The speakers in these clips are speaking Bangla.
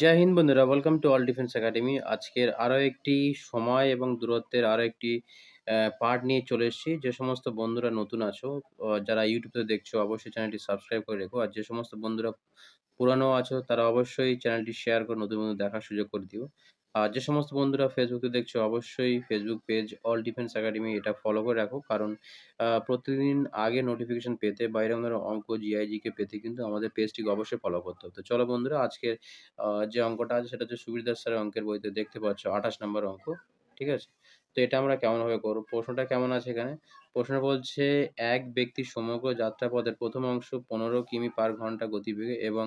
জয় হিন্দ বন্ধুরা welcome to all defence academy আজকের আরও একটি সময় এবং দূরত্বের আরও একটি পার্ট নিয়ে চলে এসেছি। যে সমস্ত বন্ধুরা নতুন আছো যারা ইউটিউবে দেখছ, অবশ্যই চ্যানেলটি সাবস্ক্রাইব করে রেখো। আর যে সমস্ত বন্ধুরা পুরানো আছো, তারা অবশ্যই চ্যানেলটি শেয়ার করে নতুন বন্ধু দেখার সুযোগ করে দিও। আর যে সমস্ত বন্ধুরা ফেসবুকে দেখছ, অবশ্যই Facebook page all defence academy এটা ফলো করে রাখো। কারণ প্রতিদিন আগে নোটিফিকেশন পেতে বাইরে আমাদের অঙ্ক জিআইজিকে পেতে কিন্তু আমাদের পেজটিকে অবশ্যই ফলো করতে হবে। তো চলো বন্ধুরা, আজকের যে অঙ্কটা আছে সেটা হচ্ছে দাস স্যারের অঙ্কের বইতে দেখতে পাচ্ছ আঠাশ নম্বর অঙ্ক, ঠিক আছে? তো এটা আমরা কেমনভাবে করব? প্রশ্নটা কেমন আছে এখানে? প্রশ্ন বলছে, এক ব্যক্তি সমগ্র যাত্রাপথের প্রথম অংশ পনেরো কিমি পার ঘণ্টা গতিবেগে এবং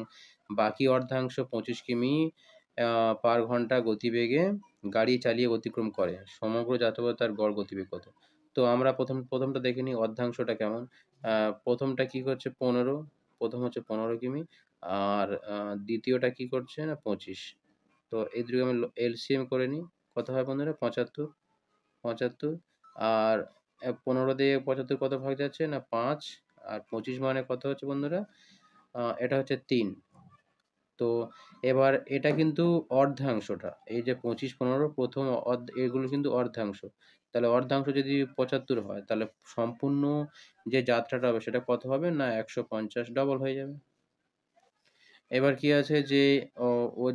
বাকি অর্ধাংশ পঁচিশ কিমি পার ঘণ্টা গতিবেগে গাড়ি চালিয়ে অতিক্রম করে। সমগ্র যাত্রাপথে তার গড় গতিবেগ কত? তো আমরা প্রথম, প্রথমটা দেখে নিই অর্ধাংশটা কেমন। প্রথমটা কি করছে? পনেরো। প্রথম হচ্ছে পনেরো কিমি। আর দ্বিতীয়টা কি করছে না? পঁচিশ। তো এই দুটো আমি এলসিএম করে নিই। কত হয় বন্ধুরা? পঁচাত্তর। পঁচাত্তর। আর পনেরো দিয়ে পঁচাত্তর কত ভাগ যাচ্ছে না? পাঁচ। আর পঁচিশ মানে কত হচ্ছে বন্ধুরা? এটা হচ্ছে তিন। তো এবার এটা কিন্তু অর্ধাংশটা। এই যে পঁচিশ পনেরো প্রথম এগুলো কিন্তু অর্ধাংশ। তাহলে অর্ধাংশ যদি পঁচাত্তর হয় তাহলে সম্পূর্ণ যে যাত্রাটা হবে সেটা কত হবে না একশো পঞ্চাশ ডবল হয়ে যাবে? এবার কি আছে যে ও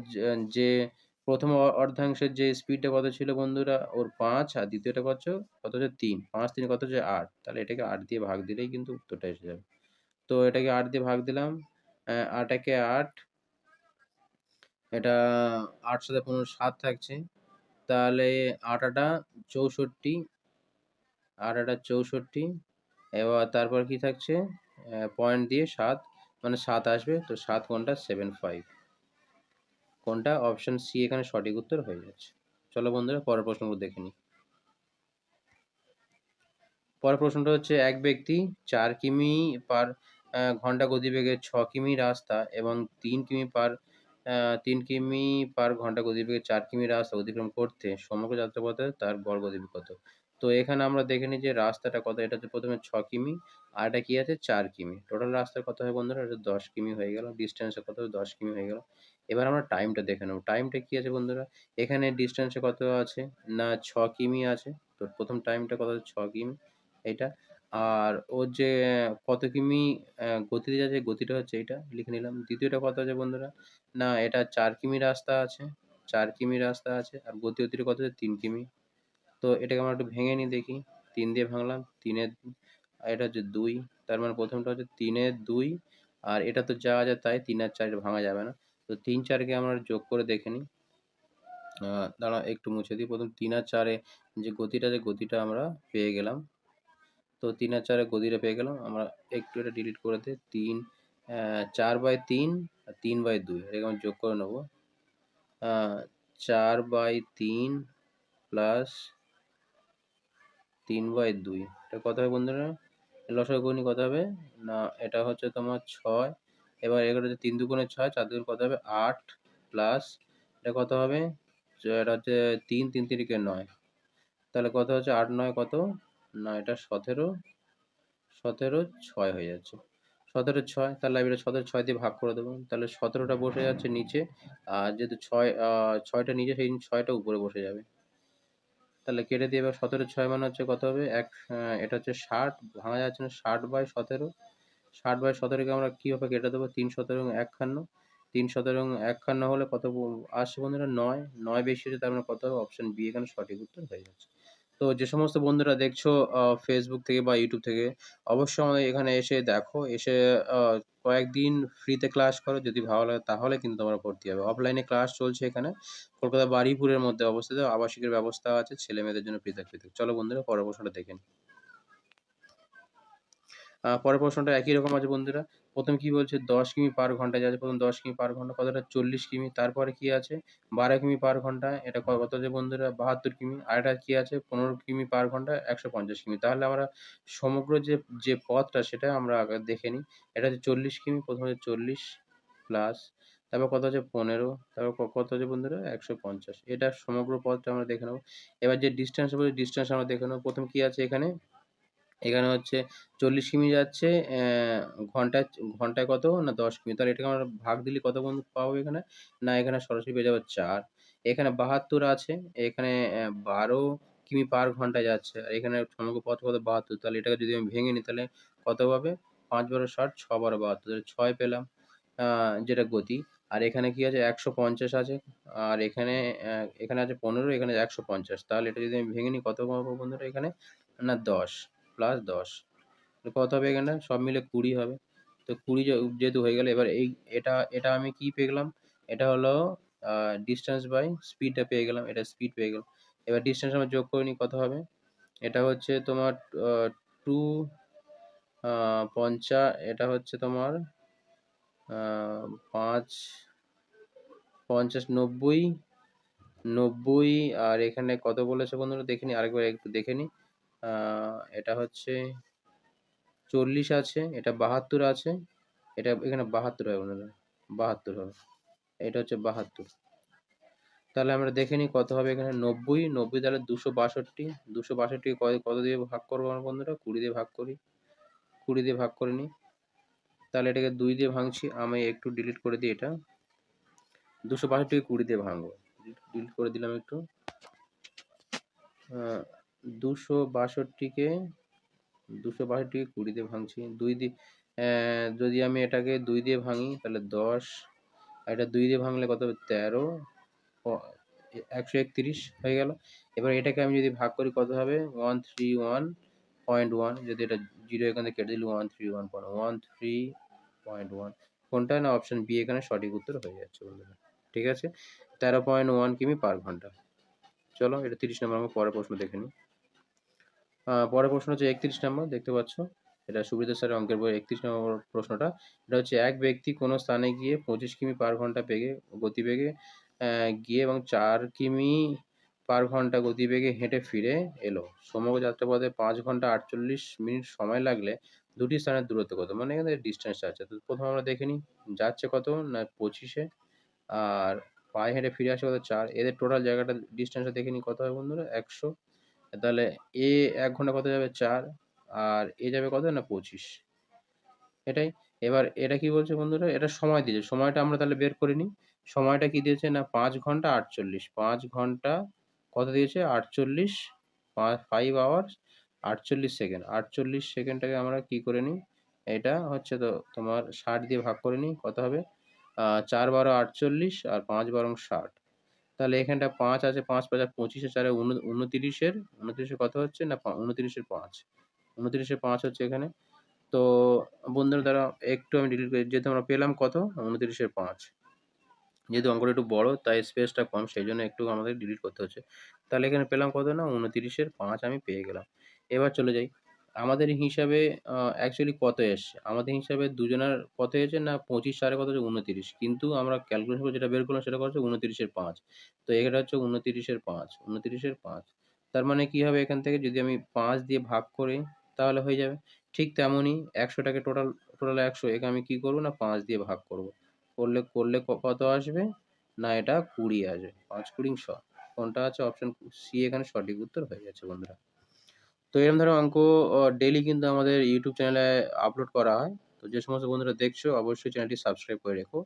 যে- প্রথম অর্ধাংশের যে স্পিডটা কত ছিল বন্ধুরা? ওর পাঁচ আর দ্বিতীয়টা কত কত হচ্ছে তিন? পাঁচ তিন কত হচ্ছে আট? তাহলে এটাকে আট দিয়ে ভাগ দিলেই কিন্তু উত্তরটা এসে যাবে। তো এটাকে আট দিয়ে ভাগ দিলাম আহ, আট একে আট এটা আট সাথে পনেরো সাত থাকছে। তাহলে আট আটা চৌষট্টি আট আটা চৌষট্টি, এবার তারপর কি থাকছে? পয়েন্ট দিয়ে সাত মানে সাত আসবে, তো সাত কোনটা? সেভেন ফাইভ কোনটা? অপশন সি এখানে সঠিক উত্তর হয়ে যাচ্ছে। চলো বন্ধুরা, পরের প্রশ্নগুলো দেখে নিই। পরের প্রশ্নটা হচ্ছে, এক ব্যক্তি চার কিমি পার ঘণ্টা গতিবেগে ছ কিমি রাস্তা এবং তিন কিমি পার তিন কিমি পার ঘণ্টা গতিবেগে চার কিমি রাস্তা অতিক্রম করতে সমগ্র যাত্রাপথে তার গড় গতিবেগ কত তো এখানে আমরা দেখে নিই যে রাস্তাটা কত, এটা হচ্ছে প্রথমে ছ কিমি আর এটা কি আছে, চার কিমি। টোটাল রাস্তার কত হয় বন্ধুরা? এটা দশ কিমি হয়ে গেল। ডিস্টেন্সে কত, দশ কিমি হয়ে গেল। এবার আমরা টাইমটা দেখে নেব। টাইমটা কি আছে বন্ধুরা? এখানে ডিস্টেন্সে কত আছে না ছ কিমি আছে? তো প্রথম টাইমটা কত ছ কিমি। এটা। আর ওর যে কত কিমি গতিতে যাচ্ছে, গতিটা হচ্ছে এইটা লিখে নিলাম। দ্বিতীয়টা কত আছে বন্ধুরা? না, এটা চার কিমি রাস্তা আছে, চার কিমি রাস্তা আছে, আর গতি অতিরিক্ত কত আছে তিন কিমি। তো এটাকে আমরা একটু ভেঙে নিই দেখি। তিন দিয়ে ভাঙলাম তিনের এটা হচ্ছে দুই। তার মানে প্রথমটা হচ্ছে তিনের দুই, আর এটা তো যা আছে তাই তিন আর চার ভাঙা যাবে না। তো তিন চারকে আমরা যোগ করে দেখে নিই। দাঁড়া একটু মুছে দিই। প্রথম তিন আর চারে যে গতিটা যে গতিটা আমরা পেয়ে গেলাম। তো তিন আর চারে গতিটা পেয়ে গেলাম। আমরা একটু এটা ডিলিট করে দিই। তিন চার বাই তিন আর তিন বাই দুই। এটাকে আমি যোগ করে নেব। চার বাই তিন প্লাস তিন বাই দুই। এটা কত হবে বন্ধুরা? লসাগু গুণি কত হবে? না, এটা হচ্ছে তোমার ছয়। এবার এগুলো হচ্ছে তিন দুগুণে ছয়, চার দুগুণ কত হবে? আট প্লাস এটা কত হবে? এটা হচ্ছে তিন তিন তিরিকে নয়। তাহলে কত হচ্ছে? আট, নয় কত? না, এটা সতেরো। সতেরো, ছয় হয়ে যাচ্ছে। সতেরো ছয় তাহলে আমি এটা সতেরো ছয় দিয়ে ভাগ করে দেবো। তাহলে সতেরোটা বসে যাচ্ছে নিচে, আর যেহেতু ছয় ছয়টা নিচে, সেই ছয়টা উপরে বসে যাবে। তাহলে কেটে দিয়ে এবার সতেরো ছয় মানে হচ্ছে কত হবে? এক এটা হচ্ছে ষাট, ভাঙা যাচ্ছে না ষাট বাই সতেরো। ষাট বাই সতেরোকে আমরা কীভাবে কেটে দেবো? তিন সতেরো একখান্ন। তিন সতেরো একখান্ন হলে কত আসছে বন্ধুরা? নয়। নয় বেশি হচ্ছে তার মানে কত হবে? অপশন বি এখানে সঠিক উত্তর হয়ে যাচ্ছে। তো যে সমস্ত বন্ধুরা দেখছ ফেসবুক থেকে বা ইউটিউব থেকে অবশ্যই আমাদের এখানে এসে দেখো এসে কয়েকদিন ফ্রিতে ক্লাস করো যদি ভালো লাগে তাহলে কিন্তু তোমরা ভর্তি হবে। অফলাইনে ক্লাস চলছে এখানে কলকাতা বারুইপুরের মধ্যে অবস্থিত আবাসিকের ব্যবস্থা আছে ছেলে মেয়েদের জন্য পৃথক পৃথক চলো বন্ধুরা পরের প্রশ্নটা দেখে নিই। আহ, পরের প্রশ্নটা একই রকম আছে বন্ধুরা। প্রথম কি বলছে? দশ কিমি পার ঘন্টায় যাচ্ছে। প্রথম দশ কিমি পার ঘণ্টা কতটা? চল্লিশ কিমি। তারপরে কি আছে? বারো কিমি পার ঘণ্টা। এটা কত আছে বন্ধুরা? বাহাত্তর কিমি। আর এটা কি আছে? পনেরো কিমি পার ঘণ্টা, একশো পঞ্চাশ কিমি। তাহলে আমরা সমগ্র যে যে পথটা, সেটা আমরা দেখে নিই। এটা হচ্ছে চল্লিশ কিমি, প্রথম হচ্ছে চল্লিশ প্লাস তারপর কত আছে? পনেরো। তারপর কত আছে বন্ধুরা? একশো পঞ্চাশ। এটা সমগ্র পথটা আমরা দেখে নেব। এবার যে ডিস্টেন্স বলে ডিস্টেন্স আমরা দেখে নেব। প্রথম কি আছে এখানে? এখানে হচ্ছে 40 কিমি যাচ্ছে ঘন্টায় ঘন্টায় কত? না 10 কিমি। তাহলে এটাকে আমরা ভাগ দিলে কত বন্ধু পাবো এখানে? না এখানে সরাসরি পেয়ে যাব চার এখানে ৭২ আছে, এখানে বারো কিমি পার ঘন্টায় যাচ্ছে। আর এখানে সমগ্র পথ কত? ৭২ তাহলে এটাকে যদি আমি ভেঙে নিই তাহলে কত পাবে? ৫ বারো ৬০, ৬ বারো ৭২ তাহলে ৬ পেলাম। যেটা গতি। আর এখানে কি আছে? ১৫০ আছে। আর এখানে এখানে আছে ১৫ এখানে ১৫০ তাহলে এটা যদি আমি ভেঙে নিই কত পাবো বন্ধুরা এখানে? না ১০ প্লাস 10 কত হবে এখানে? সব মিলে ২০ হবে। তো কুড়ি যেহেতু হয়ে গেল, এবার এই, এটা এটা আমি কি পেলাম? এটা হলো আ ডিসট্যান্স বাই স্পিডটা পেয়ে গেলাম। এটা স্পিড পেয়ে গেলাম। এবার ডিসট্যান্স আমরা যোগ করে নিই, কত হবে? এটা হচ্ছে তোমার টু 2 পঞ্চা, এটা হচ্ছে তোমার ৫ ৫০ ৯০ ৯০ আর এখানে কত বলেছে বন্ধুরা দেখে নিই আরেকবার একটু দেখে নিই। এটা হচ্ছে ৪০ আছে, এটা ৭২ আছে। এটা এখানে ৭২ হবে বন্ধুরা। ৭২ হবে। এটা হচ্ছে ৭২ তাহলে আমরা দেখে নিই কত হবে এখানে ৯০, ৯০ তাহলে ২৬২, ২৬২ কে ক কত দিয়ে ভাগ করব আমরা বন্ধুরা? ২০ দিয়ে ভাগ করি। ২০ দিয়ে ভাগ করে নিই। তাহলে এটাকে দুই দিয়ে ভাঙছি। আমি একটু ডিলিট করে দিই এটা। ২৬২ কে ২০ দিয়ে ভাঙবো। ডিলিট করে দিলাম একটু। আ ২৬২ কে ২৬২ কে ২০ দিয়ে ভাঙছি। দুই দিয়ে যদি আমি এটাকে দুই দিয়ে ভাঙি, তাহলে ১০ আর এটা দুই দিয়ে ভাঙলে কত হবে? ১৩ প ১৩১ হয়ে গেল। এবার এটাকে আমি যদি ভাগ করি, কত হবে? 131.1 যদি এটা 0 এখান কেটে দিলে 131.1 কোনটা? না অপশন বি এখানে সঠিক উত্তর হয়ে যাচ্ছে বন্ধুরা। ঠিক আছে? 13.1 কিমি পার ঘণ্টা। চলো, এটা ৩০ নম্বর, আমরা পরের প্রশ্ন দেখে নিই। পরের প্রশ্ন হচ্ছে ৩১ নম্বর, দেখতে পাচ্ছ। এটা সুব্রত স্যারের অঙ্কের বই একত্রিশ নম্বর প্রশ্নটা। এটা হচ্ছে এক ব্যক্তি কোনো স্থানে গিয়ে ২৫ কিমি পার ঘণ্টা বেগে, গতিবেগে গিয়ে এবং চার কিমি পার ঘণ্টা গতিবেগে হেঁটে ফিরে এলো। সমগ্র যাত্রাপথে পাঁচ ঘণ্টা ৪৮ মিনিট সময় লাগলে দুটি স্থানের দূরত্ব কত? মানে এখানে ডিসট্যান্স আছে। তো প্রথমে আমরা দেখে নিই। যাচ্ছে কত? না, পঁচিশে আর পায়ে হেঁটে ফিরে আসে কত? ৪ এদের টোটাল জায়গাটা ডিসট্যান্সটা দেখে নিই কত হয় বন্ধুরা? ১০০ তাহলে এ এক ঘণ্টা কত যাবে? চার আর এ যাবে কত? না ২৫ এটাই। এবার এটা কি বলছে বন্ধুরা? এটা সময় দিয়েছে। সময়টা আমরা তাহলে বের করে নিই। সময়টা কি দিয়েছে? না, পাঁচ ঘণ্টা ৪৮ ৫ ঘণ্টা কত দিয়েছে? ৪৮ পা 5 আওয়ার্স ৪৮ সেকেন্ড। ৪৮ সেকেন্ডটাকে আমরা কি করে নিই? এটা হচ্ছে তো তোমার ৬০ দিয়ে ভাগ করে নিই। কত হবে? চার বারো ৪৮ আর ৫ বারং ৬০। তাহলে এখানটা পাঁচ আছে ৫ ৫ আর ২৫ এর ৪ এ উন ২৯ এর ২৯ এর কত হচ্ছে? না ২৯ এর ৫ ২৯ এর ৫ হচ্ছে এখানে। তো বন্ধুরা দাঁড়াও একটু আমি ডিলিট করি। যেহেতু আমরা পেলাম কত? ২৯ এর ৫ যেহেতু অঙ্কটা একটু বড়, তাই স্পেসটা কম, সেই জন্য একটু আমাদের ডিলিট করতে হচ্ছে। তাহলে এখানে পেলাম কত? না ২৯ এর ৫ আমি পেয়ে গেলাম। এবার চলে যাই। আমাদের হিসাবে অ্যাকচুয়ালি কত এসছে? আমাদের হিসাবে দুজনের কত এসেছে? না ২৫ আর কত হচ্ছে? ২৯ কিন্তু আমরা ক্যালকুলেশন করে যেটা বের করলাম সেটা হচ্ছে? ২৯ এর ৫ তো এটা হচ্ছে ২৯ পাঁচ ৫ ২৯ এর ৫ তার মানে কি হবে এখান থেকে যদি আমি পাঁচ দিয়ে ভাগ করি, তাহলে হয়ে যাবে। ঠিক তেমনই ১০০ টাকে টোটাল টোটাল ১০০ একে আমি কি করব? না পাঁচ দিয়ে ভাগ করব। করলে করলে কত আসবে? না, এটা ২০ আসবে। ৫ ২০ শ কোনটা আছে? অপশন সি এখানে সঠিক উত্তর হয়ে যাচ্ছে বন্ধুরা। তো এরকম ধরো অঙ্ক ডেইলি কিন্তু আমাদের ইউটিউব চ্যানেলে আপলোড করা হয়। তো যে সমস্ত বন্ধুরা দেখছ, অবশ্যই চ্যানেলটি সাবস্ক্রাইব করে রেখো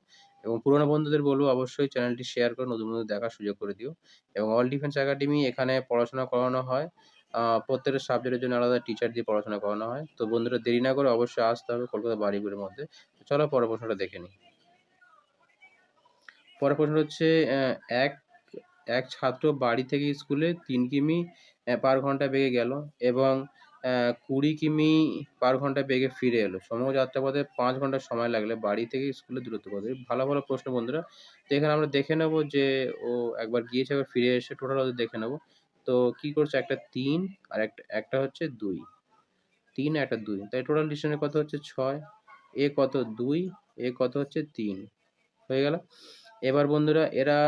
এবং পুরনো বন্ধুদের বলব অবশ্যই চ্যানেলটি শেয়ার করে নতুন বন্ধুদের দেখার সুযোগ করে দিও এবং অল ডিফেন্স একাডেমি এখানে পড়াশোনা করানো হয়। প্রত্যেকটা সাবজেক্টের জন্য আলাদা টিচার দিয়ে পড়াশোনা করানো হয়। তো বন্ধুরা দেরি না করে অবশ্যই আসতে হবে কলকাতা বারুইপুরের মধ্যে। চলো পরের প্রশ্নটা দেখে নিই। পরের প্রশ্ন হচ্ছে এক এক ছাত্র বাড়ি থেকে স্কুলে তিন কিমি পার ঘণ্টা বেগে গেল এবং ২০ কিমি পার ঘণ্টা বেগে ফিরে এলো। সমগ্র যাত্রাপথে পাঁচ ঘণ্টা সময় লাগলে বাড়ি থেকে স্কুলের দূরত্ব কত? ভালো, ভালো প্রশ্ন বন্ধুরা। তো এখানে আমরা দেখে নেব যে ও একবার গিয়েছে একবার ফিরে এসে টোটাল ওদের দেখে নেব। তো কি করছে? একটা তিন আর একটা একটা হচ্ছে ২। ৩ আর একটা দুই তাই টোটাল ডিসটেন্স কত হচ্ছে? ছয় এ কত? দুই এ কত হচ্ছে? তিন হয়ে গেল? এবার বন্ধুরা এরা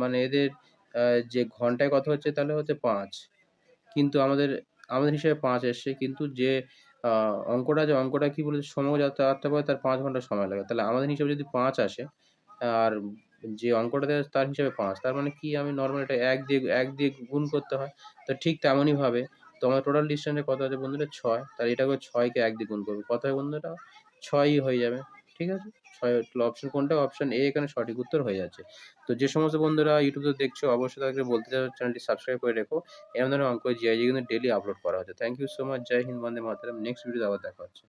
মানে এদের যে ঘন্টায় কত হচ্ছে তাহলে হচ্ছে পাঁচ। কিন্তু আমাদের আমাদের হিসাবে ৫ এসছে। কিন্তু যে অঙ্কটা যে অঙ্কটা কি বলেছে সমগ্র যাত্রা যাত্রাপথে তার পাঁচ ঘণ্টা সময় লাগে। তাহলে আমাদের হিসাবে যদি পাঁচ আসে, আর যে অঙ্কটা আছে তার হিসাবে পাঁচ, তার মানে কি আমি নর্মাল এটা এক দিয়ে এক দিয়ে গুণ করতে হয়। তো ঠিক তেমনইভাবে তো আমার টোটাল ডিসটেন্সে কত আছে বন্ধুরা ছয়। তাহলে এটাকে ছয়কে এক দিয়ে গুণ করব। কত হয় বন্ধুরা, ছয়ই হয়ে যাবে। ঠিক আছে? অপশন কোনটা? অপশন এ এখানে সঠিক উত্তর হয়ে যাচ্ছে। তো যে সমস্ত বন্ধুরা ইউটিউবে দেখছ, অবশ্যই তাদেরকে বলতে চাই চ্যানেলটি সাবস্ক্রাইব করে রেখো। এরকম ধরনের অঙ্ক জিআইজি কিন্তু ডেলি আপলোড করা হচ্ছে। থ্যাংক ইউ সো মাচ জয় হিন্দ, বন্দে মাতারাম। নেক্সট ভিডিওতে আবার দেখা হচ্ছে।